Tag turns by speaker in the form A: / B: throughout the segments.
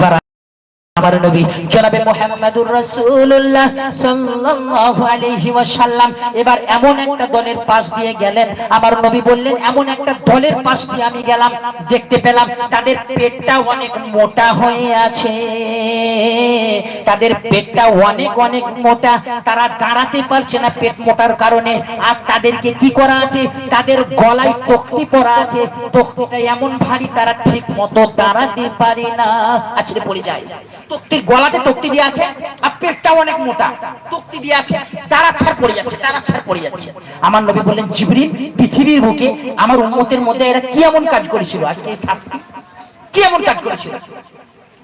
A: para আমার নবী জনাবে মুহাম্মদুর রাসূলুল্লাহ সাল্লাল্লাহু আলাইহি ওয়াসাল্লাম। এবার এমন একটা দলের পাশ দিয়ে গেলেন। আমার নবী বললেন, এমন একটা দলের পাশ দিয়ে আমি গেলাম, দেখতে পেলাম তাদের পেটটা অনেক মোটা হয়ে আছে। তাদের পেটটা অনেক অনেক মোটা। তারা দাঁড়াতে পারছে না পেট মোটার কারণে। আর তাদেরকে কি করা আছে? তাদের গলায় তক্তি পরা আছে। তক্তিটা এমন ভারী, তারা ঠিক মতো দাঁড়াতে পারে না। পড়ে যায়। গলাতে তক্তি দিয়ে আছে, আর পেটটা অনেক মোটা। তক্তি দিয়ে আছে তারা ছাড় পড়ে যাচ্ছে তারা ছাড় পড়ে যাচ্ছে। আমার নবী বললেন পৃথিবীর বুকে আমার মধ্যে এরা কি এমন কাজ করেছিল আজকে শাস্তি? কি এমন কাজ করেছিল?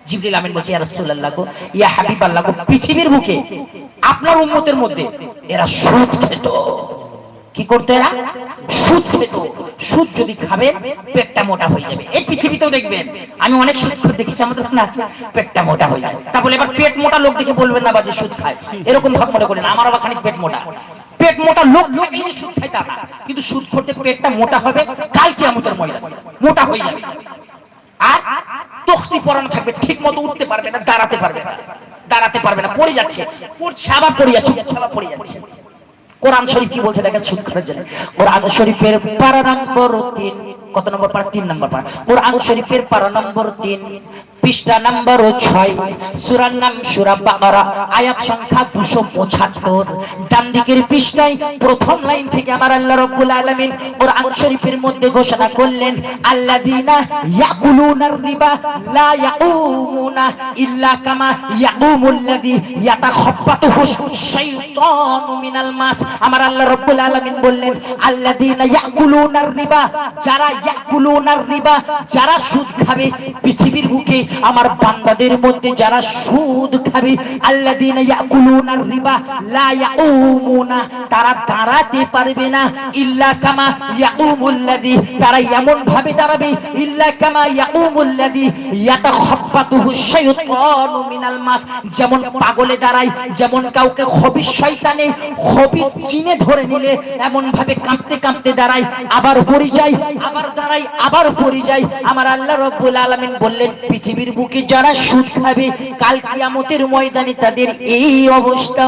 A: জিবরিল আমিন বলছে, ইয়া রাসূলুল্লাহ গো, ইয়া হাবিবাল্লাহ গো, পৃথিবীর বুকে আপনার উম্মতের মধ্যে এরা সুদ খেত। কি করতে এরা? সুদ খেত। সুদ যদি খাবেন পেটটা মোটা হয়ে যাবে। এই পৃথিবীতেও দেখবেন, আমি অনেক সুদ দেখেছি, আমাদের ওখানে আছে, পেটটা মোটা হয়ে যায় তা বলে এবার পেট মোটা লোক দেখে বলবেন না বা যে সুদ খায়। এরকম ভাব মনে করেন আমার আবার খানিক পেট মোটা। পেট মোটা লোক থাকলেই যে সুদ খায় তা না। কিন্তু সুদ করতে পেটটা মোটা হবে, কাল কিয়ামতের ময়দান। মোটা হয়ে যাবে। আর তখতি পরানো থাকবে ঠিক মতো উঠতে পারবে না, দাঁড়াতে পারবে না। দাঁড়াতে পারবে না, পড়ে যাচ্ছে। পড়ছে, আবার পড়ে যাচ্ছে আবার পড়ে যাচ্ছে। কোরআন শরীফ কি বলছে দেখেন সুদ করার জন্য। কোরআন শরীফের পারা নম্বর তিন কত নম্বর পারা? তিন নম্বর পারা। কোরআন শরীফের পারা নম্বর তিন পৃষ্ঠা নম্বর ছয়, সুরার নাম সুরা বাকারা, আয়াত সংখ্যা দুশো পঁচাত্তর। ডান দিকের পৃষ্ঠায় প্রথম লাইন থেকে আমার আল্লাহ রব্বুল আলামিন কোরআন শরীফের মধ্যে ঘোষণা করলেন, আল্লাযীনা ইয়াকুলুনার রিবা লা ইয়াকুমুনা ইল্লা কামা ইয়াকুমুল্লাযী শাইতানু মিনাল মাস। আমার আল্লাহ রব্বুল বললেন ইয়াকুলুনার রিবা, যারা ইয়াকুলুনার রিবা, যারা সুদ খাবে পৃথিবীর বুকে আমার বান্দাদের মধ্যে যারা সুদ খাবে আল্লাযীনা ইয়াকুলুনা রিবা লা ইয়াকুমুনা তারা দাঁড়াতে পারবে না। ইল্লা কামা ইয়াকুমুল্লাযী তারা এমন ভাবে দাঁড়াবে, ইল্লা কামা ইয়াকুমুল্লাযী ইয়াতাখাব্বাতুহু শাইতানু মিনাল মাস। যেমন পাগলে দাঁড়ায়, যেমন কাউকে খবিস শয়তানে, খবিস চিনে ধরে নিলে এমন ভাবে কাঁপতে কাঁপতে দাঁড়ায়, আবার পড়ে যায়, আবার দাঁড়ায়, আবার পড়ে যায়। আমার আল্লাহ রব্বুল আলামিন বললেন, পৃথিবীর বুকে যারা সুদ খাবে, কাল কিয়ামতের ময়দানে তাদের এই অবস্থা